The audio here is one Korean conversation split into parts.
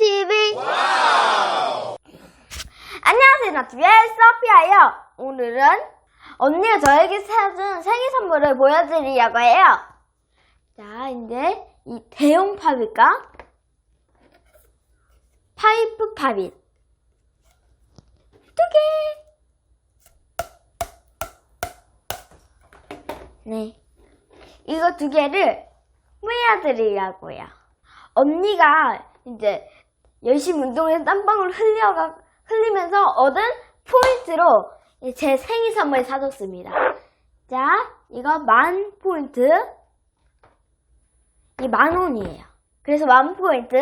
TV. 안녕하세요, 나TV의 서피아예요. 오늘은 언니가 저에게 사준 생일 선물을 보여드리려고 해요. 자, 이제 이 대용 팝일까? 파이프 팝잇. 두 개. 네. 이거 두 개를 보여드리려고요. 언니가 이제 열심히 운동해서 땀방울 흘려가, 흘리면서 얻은 포인트로 제 생일 선물 사줬습니다. 자, 이거 만 포인트. 이 만 원이에요. 그래서 만 포인트.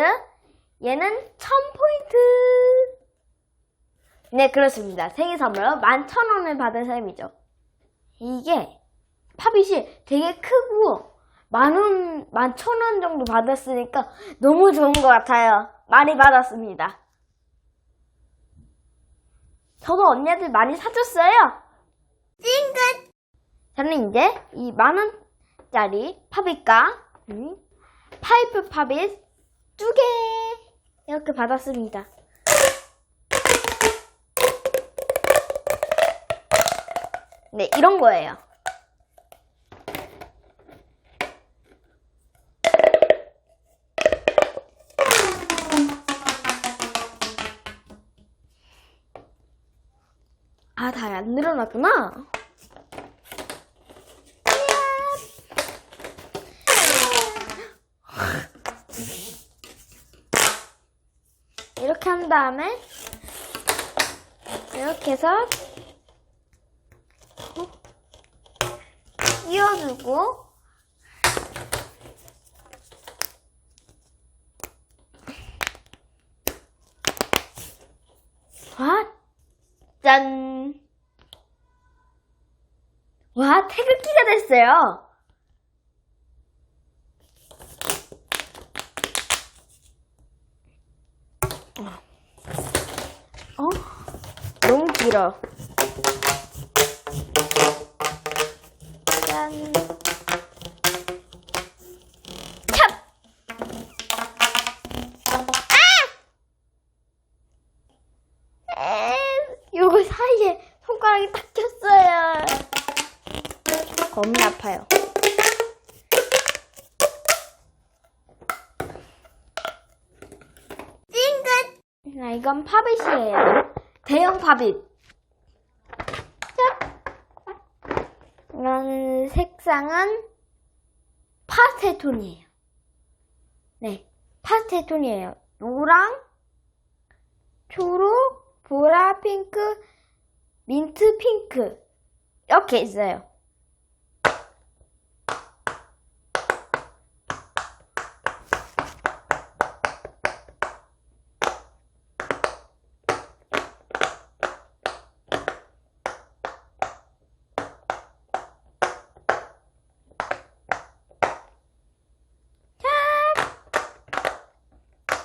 얘는 천 포인트. 네, 그렇습니다. 생일 선물로 만 천 원을 받은 셈이죠. 이게 팝잇이 되게 크고 만 원, 만천 원 정도 받았으니까 너무 좋은 것 같아요. 많이 받았습니다. 저도 언니들 많이 사줬어요. 찡긋! 저는 이제 이 만 원짜리 팝잇과 음, 파이프 팝잇 두 개 이렇게 받았습니다. 네, 이런 거예요. 아, 다 안 늘어났구나. 이렇게 한 다음에 이렇게 해서 끼워주고 와, 짠! 와, 태극기가 됐어요. 어? 너무 길어. 짠. 찹! 아! 에, 요거 사이에 손가락이 딱 꼈어요. 겁나 아파요. 찡긋! 아, 이건 팝잇이에요. 대형. 짭! 이런 색상은 파스텔 톤이에요. 네, 파스텔 톤이에요. 노랑, 초록, 보라, 핑크, 민트, 핑크. 이렇게 있어요.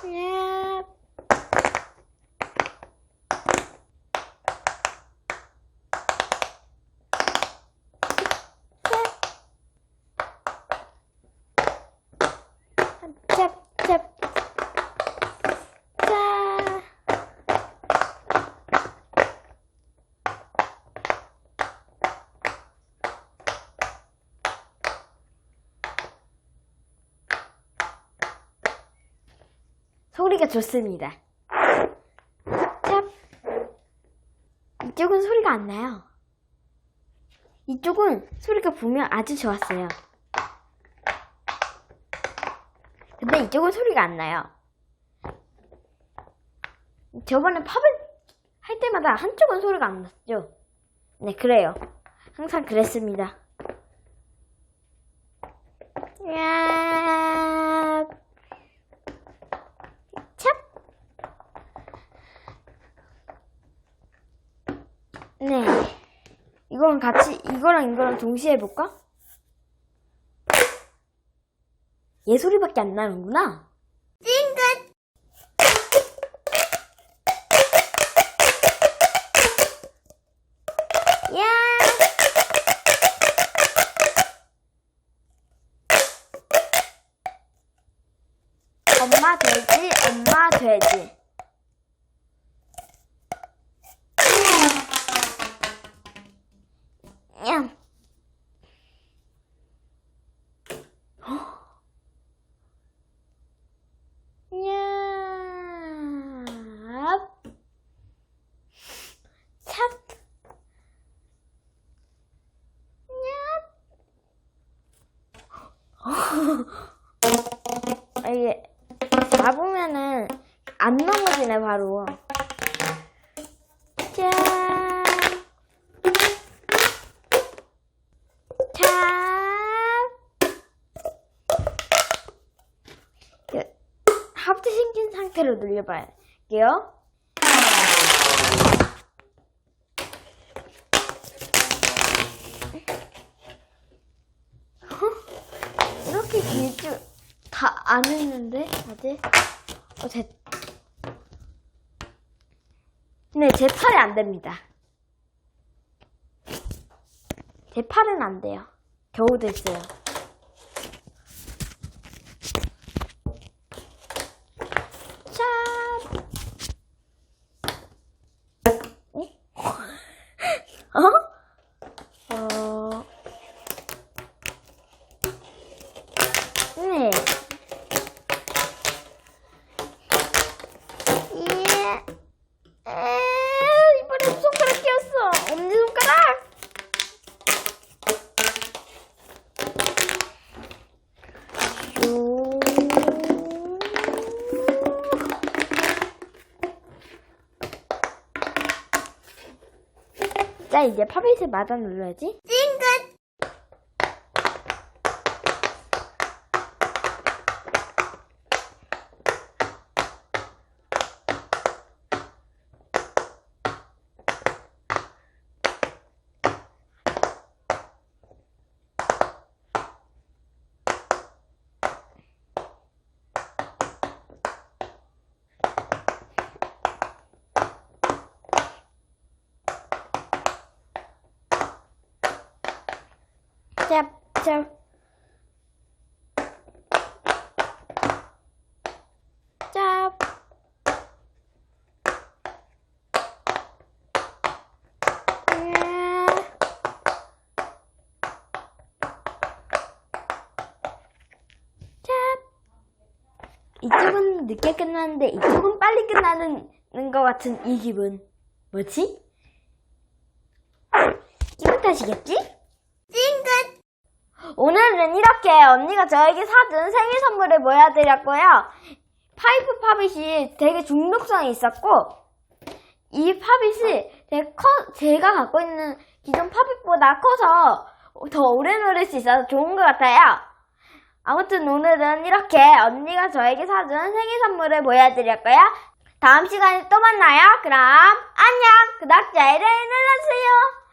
야. 짭, 짭. 짜. 소리가 좋습니다. 찹. 이쪽은 소리가 안 나요. 이쪽은 소리가 분명 아주 좋았어요. 근데 이쪽은 소리가 안 나요. 저번에 팝을 할 때마다 한쪽은 소리가 안 났죠? 네, 그래요. 항상 그랬습니다. 야. 찹. 네. 이거랑 같이, 이거랑 이거랑 동시에 해볼까? 얘 소리밖에 안 나는구나. 찡긋! 야! 엄마 돼지, 엄마 돼지. 찹. 냠. 아, 이게 잡으면은 안 넘어지네 바로. 짠. 참. 그, 하트 생긴 상태로 눌려봐야게요. 이렇게 길줄 다 안 했는데 아직 어, 제... 네, 제 팔이 안 됩니다. 제 팔은 안 돼요. 겨우 됐어요. 짠! 네? 어? 어... 네. 예. 에, 이번에 손가락 끼었어. 엄지손가락. 자, 이제 팝잇을 맞아 눌러야지. 찡긋! 짭, 짭. 짭. 이쪽은 늦게 끝나는데 이쪽은 빨리 끝나는 것 같은 이 기분. 뭐지? 기분 탓이겠지? 오늘은 이렇게 언니가 저에게 사준 생일 선물을 보여드렸고요. 파이프 팝잇이 되게 중독성이 있었고, 이 팝잇이 되게 커, 제가 갖고 있는 기존 팝잇보다 커서 더 오래 누를 수 있어서 좋은 것 같아요. 아무튼 오늘은 이렇게 언니가 저에게 사준 생일 선물을 보여드렸고요. 다음 시간에 또 만나요. 그럼 안녕! 구독, 좋아요를 눌러주세요.